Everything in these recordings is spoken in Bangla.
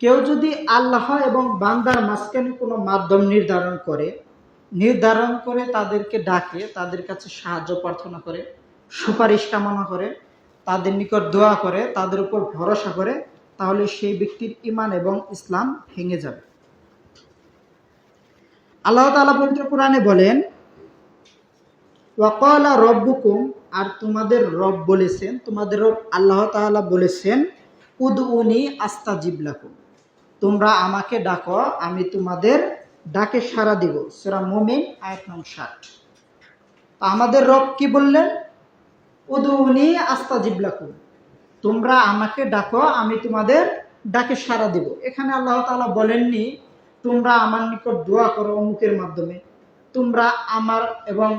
কেউ যদি আল্লাহ এবং বান্দার মাঝখানে কোনো মাধ্যম নির্ধারণ করে নির্ধারণ করে তাদেরকে ডাকে, তাদের কাছে সাহায্য প্রার্থনা করে, সুপারিশ কামনা করে, তাদের নিকট দোয়া করে, তাদের উপর ভরসা করে, তাহলে সেই ব্যক্তির ইমান এবং ইসলাম ভেঙে যাবে। আল্লাহ তাআলা পবিত্র কোরআনে বলেন ওয়াকালা রব্বুকুম আর তোমাদের রব বলেছেন, তোমাদের রব আল্লাহ তাআলা বলেছেন উদ উনি আস্তাজিব লাকুম। তোমরা আমাকে ডাকো, আমি তোমাদের ডাকে সাড়া দিব। সেরা মোমিন, আয়াত নং ষাট। আমাদের রব কি বললেন? উদউনি আস্তাজিব লাকুম। তোমরা আমাকে ডাকো, আমি তোমাদের ডাকে সাড়া দিব। এখানে আল্লাহ তালা বলেননি, তোমরা আমার নিকট দোয়া করো অমুকের মাধ্যমে। তোমরা আমার এবং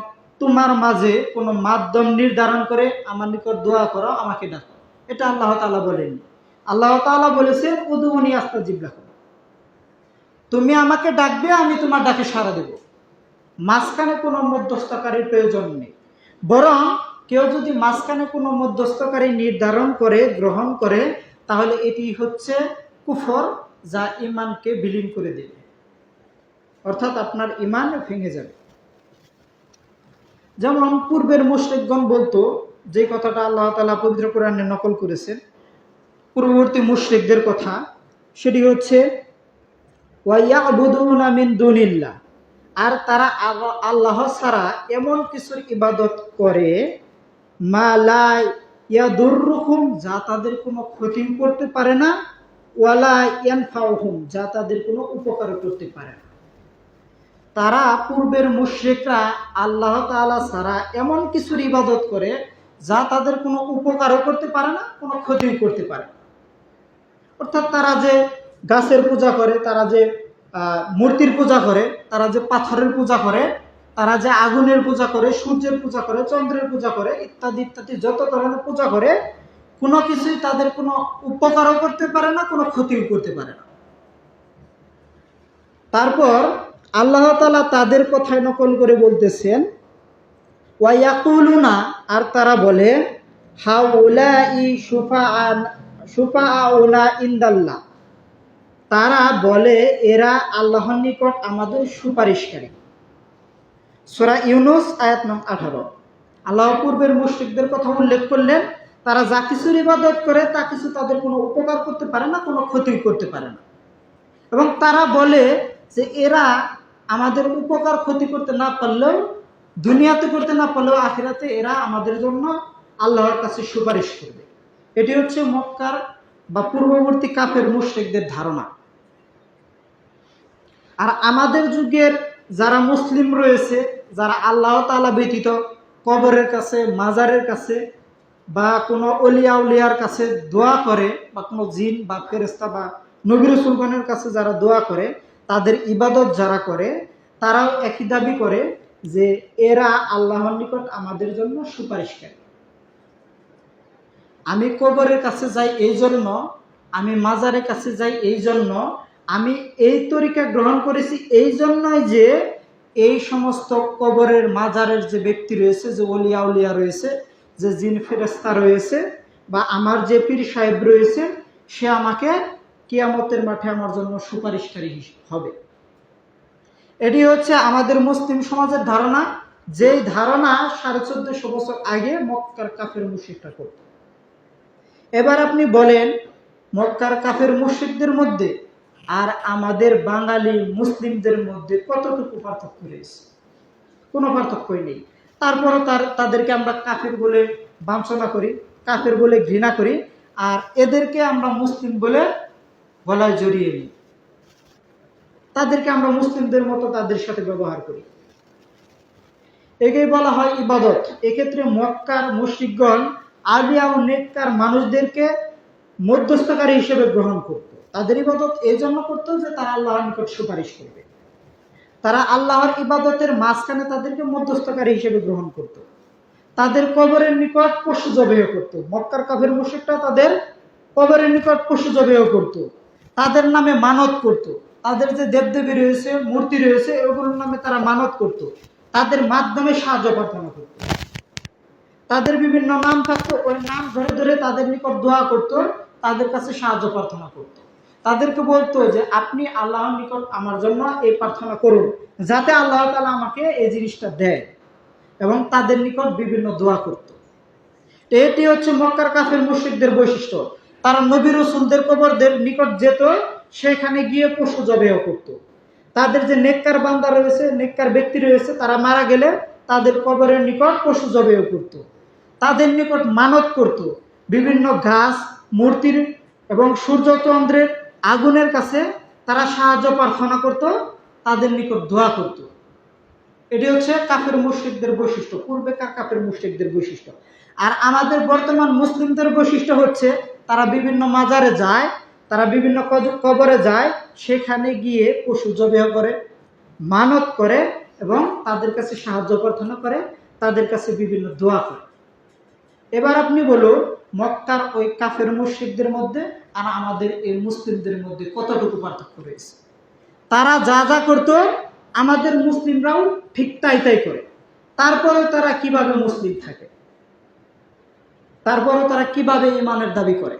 তোমার মাঝে কোনো মাধ্যম নির্ধারণ করে আমার নিকট দোয়া করো, আমাকে ডাকো। এটা আল্লাহ তালা বলেননি। আল্লাহ তাআলা বলেছেন উদুনি আস্তাজিব লাকুম। তুমি আমাকে ডাকবে, আমি তোমার ডাকে সাড়া দেব। মাঝখানে কোনো মধ্যস্থকারীর প্রয়োজন নেই। বরং কেউ যদি মাঝখানে কোনো মধ্যস্থকারী নির্ধারণ করে, গ্রহণ করে, তাহলে এটি হচ্ছে কুফর, যা ইমানকে বিলীন করে দেবে। অর্থাৎ আপনার ইমান ভেঙে যাবে। যেমন পূর্বের মুশরিকগণ বলতো, যে কথাটা আল্লাহ তালা পবিত্র কোরআনে নকল করেছেন পূর্ববর্তী মুশরিকদের কথা, সেটি হচ্ছে মিন আর তারা আল্লাহ ছাড়া এমন কিছুর ইবাদত করে, মা লা ইয়াদুররুহুম যা তাদের কোনো ক্ষতি করতে পারে না ওয়ালা যা তাদের কোনো উপকার করতে পারে না। তারা পূর্বের মুশরিকরা আল্লাহ তাআলা ছাড়া এমন কিছুর ইবাদত করে, যা তাদের কোনো উপকারও করতে পারে না, কোনো ক্ষতিও করতে পারে না। অর্থাৎ তারা যে গাছের পূজা করে, তারা যে মূর্তির পূজা করে, তারা যে পাথরের পূজা করে, তারা যে আগুনের পূজা করে, সূর্যের পূজা করে, চন্দ্রের পূজা করে, ইত্যাদি ইত্যাদি যত ধরনের পূজা করে, কোনো কিছুই তাদের কোনো উপকারও করতে পারে না, কোনো ক্ষতিও করতে পারে না। তারপর আল্লাহ তালা তাদের কথায় নকল করে বলতেছেন ওয়াইয়াকুলুনা আর তারা বলে হাউলাই ইন্দাল্লাহ তারা বলে, এরা আল্লাহর নিকট আমাদের সুপারিশকারী। সোরা ইউনুস, আয়াত নং আঠারো। আল্লাহ পূর্বের মুশরিকদের কথা উল্লেখ করলেন, তারা যা কিছুর ইবাদত করে, তা কিছু তাদের কোনো উপকার করতে পারে না, কোনো ক্ষতি করতে পারে না। এবং তারা বলে যে, এরা আমাদের উপকার, ক্ষতি করতে না পারলেও, দুনিয়াতে করতে না পারলেও আখিরাতে এরা আমাদের জন্য আল্লাহর কাছে সুপারিশ করবে। এটি হচ্ছে মক্কার বা পূর্ববর্তী কাফের মুশরিকদের ধারণা। আর আমাদের যুগের যারা মুসলিম রয়েছে, যারা আল্লাহ তাআলা ব্যতীত কবরের কাছে, মাজারের কাছে বা কোনো অলিয়া উলিয়ার কাছে দোয়া করে বা কোনো জিন বা ফেরেস্তা বা নবীর সুলগানের কাছে যারা দোয়া করে, তাদের ইবাদত যারা করে, তারাও একই দাবি করে যে এরা আল্লাহর নিকট আমাদের জন্য সুপারিশকারী। আমি কবরের কাছে যাই এই জন্য, আমি মাজারের কাছে যাই এই জন্য, আমি এই তরিকা গ্রহণ করেছি এই জন্যই যে এই সমস্ত কবরের মাজারের যে ব্যক্তি রয়েছে, যে অলিয়া উলিয়া রয়েছে, যে জিন ফেরেস্তা রয়েছে বা আমার যে পীর সাহেব রয়েছে, সে আমাকে কিয়ামতের মাঠে আমার জন্য সুপারিশকারী হবে। এটি হচ্ছে আমাদের মুসলিম সমাজের ধারণা। যেই ধারণা সাড়ে চোদ্দশো বছর আগে মক্কার কাফের মুশিকটা করত। এবার আপনি বলেন, মক্কার কাফের মসজিদদের মধ্যে আর আমাদের বাঙালি মুসলিমদের মধ্যে কতটুকু পার্থক্য রয়েছে? কোনো পার্থক্যই নেই। তারপরও তার, তাদেরকে আমরা কাফের বলে বাঞ্ছনা করি, কাফের বলে ঘৃণা করি, আর এদেরকে আমরা মুসলিম বলে গলায় জড়িয়ে নিই। তাদেরকে আমরা মুসলিমদের মতো তাদের সাথে ব্যবহার করি। একেই বলা হয় ইবাদত। এক্ষেত্রে মক্কার মুশরিকগণ আলিয়া ও নেককার মানুষদেরকে মধ্যস্থকারী হিসেবে গ্রহণ করত। তাদের ইবাদত এই জন্য করতো যে তারা আল্লাহর নিকট সুপারিশ করবে। তারা আল্লাহর ইবাদতের মাঝখানে তাদেরকে মধ্যস্থকারী হিসেবে গ্রহণ করত। তাদের কবরের নিকট পশু জবেহ করত। মক্কার কাফের মুশরিকরা তাদের কবরের নিকট পশু জবেহ করত। তাদের নামে মানত করত। তাদের যে দেবদেবী রয়েছে, মূর্তি রয়েছে ওগুলোর নামে তারা মানত করত। তাদের মাধ্যমে সাহায্য প্রার্থনা করত। তাদের বিভিন্ন নাম থাকতো, ওই নাম ধরে ধরে তাদের নিকট দোয়া করত, তাদের কাছে সাহায্য প্রার্থনা করত। তাদেরকে বলতো যে, আপনি আল্লাহর নিকট আমার জন্য এই প্রার্থনা করুন, যাতে আল্লাহ তালা আমাকে এই জিনিসটা দেয়। এবং তাদের নিকট বিভিন্ন দোয়া করত। এটি হচ্ছে মক্কার কাফের মুশ্রিকদের বৈশিষ্ট্য। তারা নবী রসুলদের কবরদের নিকট যেত, সেখানে গিয়ে পশু জবেহ করত। তাদের যে নেককার বান্দা রয়েছে, নেককার ব্যক্তি রয়েছে, তারা মারা গেলে তাদের কবরের নিকট পশু জবেহ করত। তাদের নিকট মানত করত। বিভিন্ন গাছ, মূর্তির এবং সূর্যচন্দ্রের আগুনের কাছে তারা সাহায্য প্রার্থনা করত, তাদের নিকট দোয়া করত। এটি হচ্ছে কাফের মুশ্রিকদের বৈশিষ্ট্য, পূর্বেকার কাফের মুশ্রিকদের বৈশিষ্ট্য। আর আমাদের বর্তমান মুসলিমদের বৈশিষ্ট্য হচ্ছে, তারা বিভিন্ন মাজারে যায়, তারা বিভিন্ন কবরে যায়, সেখানে গিয়ে পশু জবেহ করে, মানত করে এবং তাদের কাছে সাহায্য প্রার্থনা করে, তাদের কাছে বিভিন্ন দোয়া করে। এবার আপনি বলুন মক্কার ওই কাফের মুশ্রিকদের মধ্যে আর আমাদের এই মুসলিমদের মধ্যে কতটুকু পার্থক্য রয়েছে? তারা যা যা করতো, আমাদের মুসলিমরাও ঠিক তাই তাই করে। তারপরেও তারা কীভাবে মুসলিম থাকে? তারপরেও তারা কীভাবে ইমানের দাবি করে?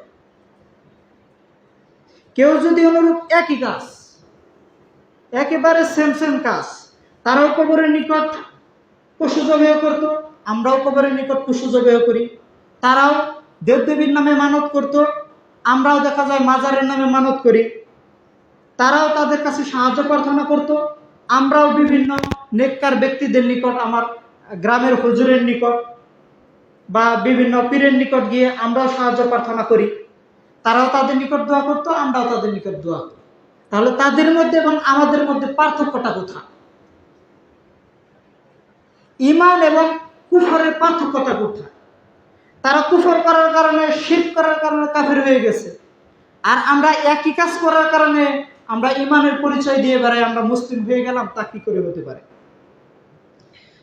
কেউ যদি অনুরূপ একই কাজ, একেবারে সেম সেম কাজ, তারাও কবরের নিকট পশু জবেহ করত আমরাও কবরের নিকট জবেহ করি। তারাও দেবদেবীর নামে মানত করত, আমরাও দেখা যায় মাজারের নামে মানত করি। তারাও তাদের কাছে সাহায্য প্রার্থনা করত। আমরাও বিভিন্ন নেককার ব্যক্তিদের নিকট, আমার গ্রামের হুজুরের নিকট বা বিভিন্ন পীরের নিকট গিয়ে আমরাও সাহায্য প্রার্থনা করি। তারাও তাদের নিকট দোয়া করতো, আমরাও তাদের নিকট দোয়া করি। তাহলে তাদের মধ্যে এবং আমাদের মধ্যে পার্থক্যটা কোথায়? ইমান এবং কুফরের পার্থক্যটা কোথায়? তারা কুফর করার কারণে শীত করার কারণে কাফের হয়ে গেছে। আর আমরা একই কাজ করার কারণে আমরা ইমানের পরিচয় দিয়ে বেড়াই, আমরা মুসলিম হয়ে গেলাম, তা কি করে হতে পারে?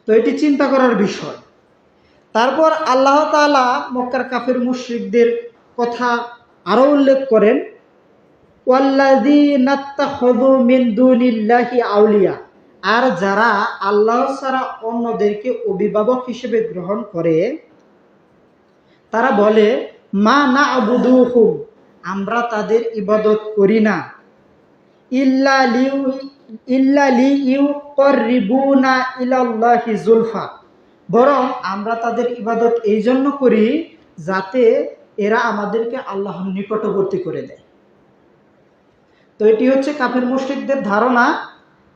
তো এটি চিন্তা করার বিষয়। তারপর আল্লাহ তাআলা মক্কার কাফের মুশরিকদের কথা আরও উল্লেখ করেন, ওয়াল্লাযীনাত্তাখাযু মিন দুনিল্লাহি আউলিয়া। আর যারা আল্লাহ ছাড়া অন্যদেরকে অভিভাবক হিসেবে গ্রহণ করে, তারা বলে, মা না আবুদুহুম আমরা তাদের ইবাদত করি না। ইল্লা লিউ, ইল্লা লি ইলাল্লাহি জুলফা। বরং আমরা তাদের ইবাদত এই জন্য করি যাতে এরা আমাদেরকে আল্লাহর নিকটবর্তী করে দেয়। তো এটি হচ্ছে কাফের মুশরিকদের ধারণা।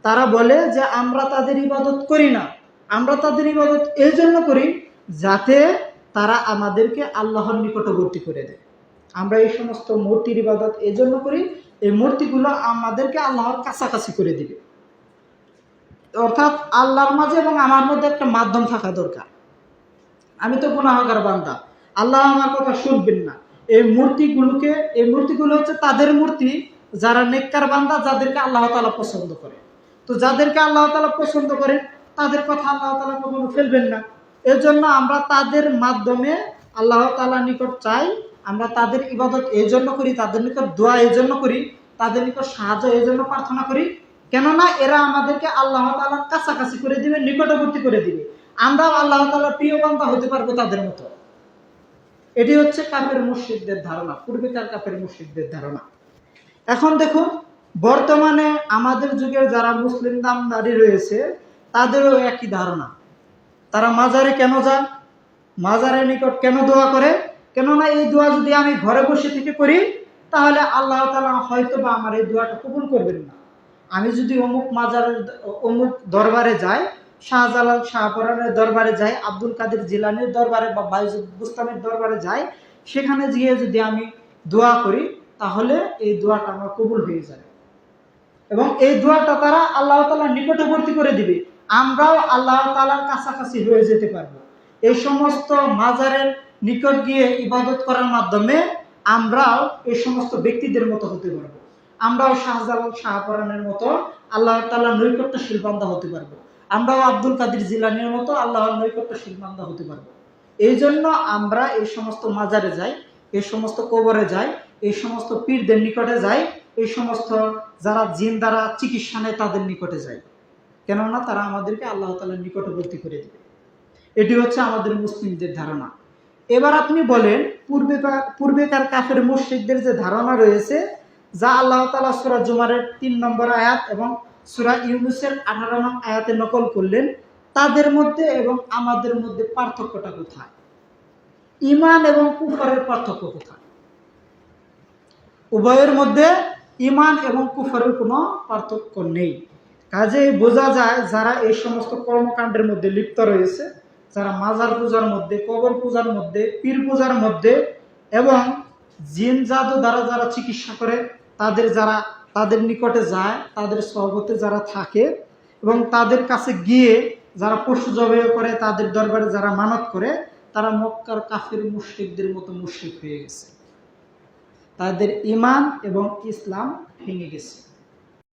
তারা বলে যে আমরা তাদের ইবাদত করি না। আমরা তাদের ইবাদত এই জন্য করি যাতে তারা আমাদেরকে আল্লাহর নিকটবর্তী করে দেয়। আমরা এই সমস্ত মূর্তির ইবাদত এই জন্য করি, এই মূর্তিগুলো আমাদেরকে আল্লাহর কাছাকাছি করে দিবে। অর্থাৎ আল্লাহর মাঝে এবং আমার মধ্যে একটা মাধ্যম থাকা দরকার। আমি তো গুনাহগার বান্দা। আল্লাহ আমার কথা শুনবেন না। এই মূর্তিগুলোকে, এই মূর্তিগুলো হচ্ছে তাদের মূর্তি, যারা নেককার বান্দা, যাদেরকে আল্লাহ তালা পছন্দ করে। তো যাদেরকে আল্লাহ তালা পছন্দ করে তাদের কথা আল্লাহ তালা কখনো ফেলবেন না। এর জন্য আমরা তাদের মাধ্যমে আল্লাহ তালা নিকট চাই, আমরা তাদের ইবাদত এই জন্য করি, তাদের নিকট দোয়া এই জন্য করি, তাদের নিকট সাহায্য এই জন্য প্রার্থনা করি, কেননা এরা আমাদেরকে আল্লাহ তালার কাছাকাছি করে দিবে, নিকটবর্তী করে দিবে। আমরাও আল্লাহ তালার প্রিয় বান্ধা হতে পারব তাদের মতো। এটি হচ্ছে কাফের মুর্শিদদের ধারণা, পূর্বেকার কাফের মুর্শিদদের ধারণা। এখন দেখুন বর্তমানে আমাদের যুগের যারা মুসলিম দামদারি রয়েছে, তাদেরও একই ধারণা। তারা মাজারে কেন যান? মাজারের নিকট কেন দোয়া করে কেননা এই দোয়া যদি আমি ঘরে বসে থেকে করি, তাহলে আল্লাহ তালা হয়তো বা আমার এই দোয়াটা কবুল করবেন না। আমি যদি অমুক মাজারের অমুক দরবারে যাই, শাহজালাল শাহপরানের দরবারে যাই, আব্দুল কাদের জিলানির দরবারে বা বাইজুদ বুস্তামের দরবারে যাই, সেখানে গিয়ে যদি আমি দোয়া করি, তাহলে এই দোয়াটা আমার কবুল হয়ে যাবে। এবং এই দোয়াটা তারা আল্লাহ তালার নিকটবর্তী করে দিবে। আমরাও আল্লাহ তালার কাছাকাছি হয়ে যেতে পারব। এই সমস্ত মাজারের নিকট গিয়ে ইবাদত করার মাধ্যমে আমরাও এই সমস্ত ব্যক্তিদের মতো হতে পারব। আমরাও শাহজালাল শাহপরানের মতো আল্লাহ তালার নৈকট্যশীল বান্দা হতে পারব। আমরাও আব্দুল কাদের জিলানির মতো আল্লাহর নৈকট্যশীল বান্দা হতে পারব। এই জন্য আমরা এই সমস্ত মাজারে যাই, এই সমস্ত কবরে যাই, এই সমস্ত পীরদের নিকটে যাই এই সমস্ত যারা জিন দ্বারা চিকিৎসা নেয় তাদের নিকটে যাই। কেননা তারা আমাদেরকে আল্লাহ তালার নিকটবর্তী করে দেবে। এটি হচ্ছে আমাদের মুসলিমদের ধারণা। এবার আপনি বলেন, পূর্বে পূর্বেকার কাফের মুশ্রিকদের যে ধারণা রয়েছে, যা আল্লাহ তালা সুরা জুমারের তিন নম্বর আয়াত এবং সুরা ইউনুসের আঠারো নং আয়াতে নকল করলেন, তাদের মধ্যে এবং আমাদের মধ্যে পার্থক্যটা কোথায়? ইমান এবং কুফরের পার্থক্য কোথায়? উভয়ের মধ্যে ইমান এবং কুফরের কোনো পার্থক্য নেই। কাজেই বোঝা যায় যারা এই সমস্ত কর্মকাণ্ডের মধ্যে লিপ্ত রয়েছে, যারা মাজার পূজার মধ্যে, কবর পূজার মধ্যে, পীর পূজার মধ্যে এবং জিন জাদু দ্বারা যারা চিকিৎসা করে, তাদের যারা, তাদের নিকটে যায়, তাদের সহবতে যারা থাকে এবং তাদের কাছে গিয়ে যারা পশু জবাই করে, তাদের দরবারে যারা মানত করে, তারা মক্কার কাফের মুশরিকদের মতো মুশরিক হয়ে গেছে। তাদের ইমান এবং ইসলাম ভেঙে গেছে।